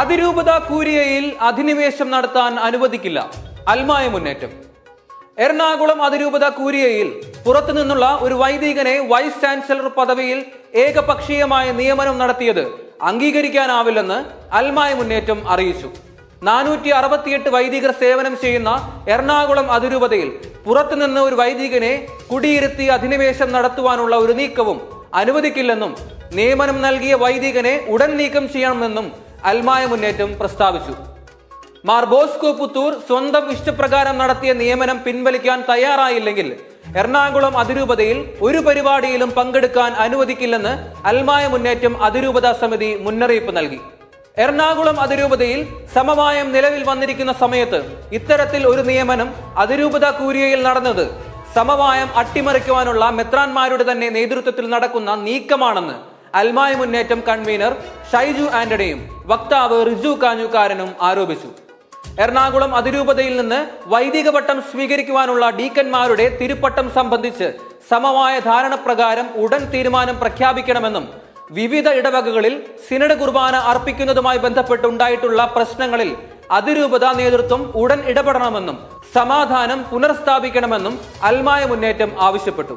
അതിരൂപത കൂരിയയിൽ അധിനിവേശം നടത്താൻ അനുവദിക്കില്ല. അൽമായ മുന്നേറ്റം. എറണാകുളം അതിരൂപത കൂരിയയിൽ പുറത്തുനിന്നുള്ള ഒരു വൈദികനെ വൈസ് ചാൻസലർ പദവിയിൽ ഏകപക്ഷീയമായ നിയമനം നടത്തിയത് അംഗീകരിക്കാനാവില്ലെന്ന് അൽമായ മുന്നേറ്റം അറിയിച്ചു. നാനൂറ്റി അറുപത്തിയെട്ട് വൈദികർ സേവനം ചെയ്യുന്ന എറണാകുളം അതിരൂപതയിൽ പുറത്തുനിന്ന് ഒരു വൈദികനെ കുടിയിരുത്തി അധിനിവേശം നടത്തുവാനുള്ള ഒരു നീക്കവും അനുവദിക്കില്ലെന്നും നിയമനം നൽകിയ വൈദികനെ ഉടൻ നീക്കം ചെയ്യണമെന്നും അൽമായ മുന്നേറ്റം പ്രസ്താവിച്ചു. മാർ ബോസ്കോ പുത്തൂർ സ്വന്തം ഇഷ്ടപ്രകാരം നടത്തിയ നിയമനം പിൻവലിക്കാൻ തയ്യാറായില്ലെങ്കിൽ എറണാകുളം അതിരൂപതയിൽ ഒരു പരിപാടിയിലും പങ്കെടുക്കാൻ അനുവദിക്കില്ലെന്ന് അൽമായ മുന്നേറ്റം അതിരൂപതാ സമിതി മുന്നറിയിപ്പ് നൽകി. എറണാകുളം അതിരൂപതയിൽ സമവായം നിലവിൽ വന്നിരിക്കുന്ന സമയത്ത് ഇത്തരത്തിൽ ഒരു നിയമനം അതിരൂപത കൂരിയയിൽ നടന്നത് സമവായം അട്ടിമറിക്കുവാനുള്ള മെത്രാന്മാരുടെ തന്നെ നേതൃത്വത്തിൽ നടക്കുന്ന നീക്കമാണെന്ന് അൽമായ മുന്നേറ്റം കൺവീനർ ഷൈജു ആന്റണിയും വക്താവ് റിജു കാഞ്ഞുകാരനും ആരോപിച്ചു. എറണാകുളം അതിരൂപതയിൽ നിന്ന് വൈദിക പട്ടം സ്വീകരിക്കുവാനുള്ള ഡീക്കന്മാരുടെ തിരുപ്പട്ടം സംബന്ധിച്ച് സമവായ ധാരണ പ്രകാരം ഉടൻ തീരുമാനം പ്രഖ്യാപിക്കണമെന്നും വിവിധ ഇടവകകളിൽ സിനഡ് കുർബാന അർപ്പിക്കുന്നതുമായി ബന്ധപ്പെട്ടുണ്ടായിട്ടുള്ള പ്രശ്നങ്ങളിൽ അതിരൂപത നേതൃത്വം ഉടൻ ഇടപെടണമെന്നും സമാധാനം പുനഃസ്ഥാപിക്കണമെന്നും അൽമായ മുന്നേറ്റം ആവശ്യപ്പെട്ടു.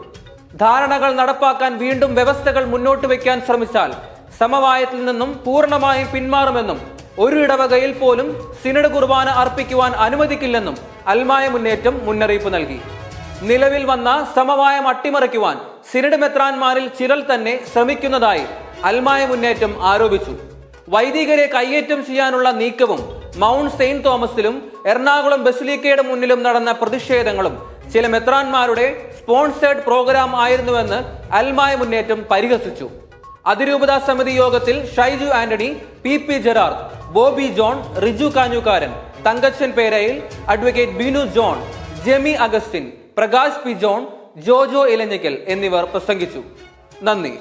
ധാരണകൾ നടപ്പാക്കാൻ വീണ്ടും വ്യവസ്ഥകൾ മുന്നോട്ട് വയ്ക്കാൻ ശ്രമിച്ചാൽ സമവായത്തിൽ നിന്നും പൂർണമായും പിന്മാറുമെന്നും ഒരു ഇടവകയിൽ പോലും സിനഡ് കുർബാന അർപ്പിക്കുവാൻ അനുവദിക്കില്ലെന്നും അൽമായ മുന്നേറ്റം മുന്നറിയിപ്പ് നൽകി. നിലവിൽ വന്ന സമവായം അട്ടിമറിക്കുവാൻ സിനഡ് മെത്രാൻമാരിൽ ചിലർ തന്നെ ശ്രമിക്കുന്നതായി അൽമായ മുന്നേറ്റം ആരോപിച്ചു. വൈദികരെ കയ്യേറ്റം ചെയ്യാനുള്ള നീക്കവും മൗണ്ട് സെയിന്റ് തോമസിലും എറണാകുളം ബസിലിക്കയുടെ മുന്നിലും നടന്ന പ്രതിഷേധങ്ങളും ചില മെത്രാന്മാരുടെ സ്പോൺസേഡ് പ്രോഗ്രാം ആയിരുന്നുവെന്ന് അൽമായ മുന്നേറ്റം പരിഹസിച്ചു. അതിരൂപത സമിതി യോഗത്തിൽ Shaiju Antony P P Gerard Bobby John Riju Kanjukaran Thankachan Perayil advocate Binu John Jemy Augustine Prakash P John Jojo Elanjikkal എന്നിവർ പ്രസംഗിച്ചു. നന്ദി.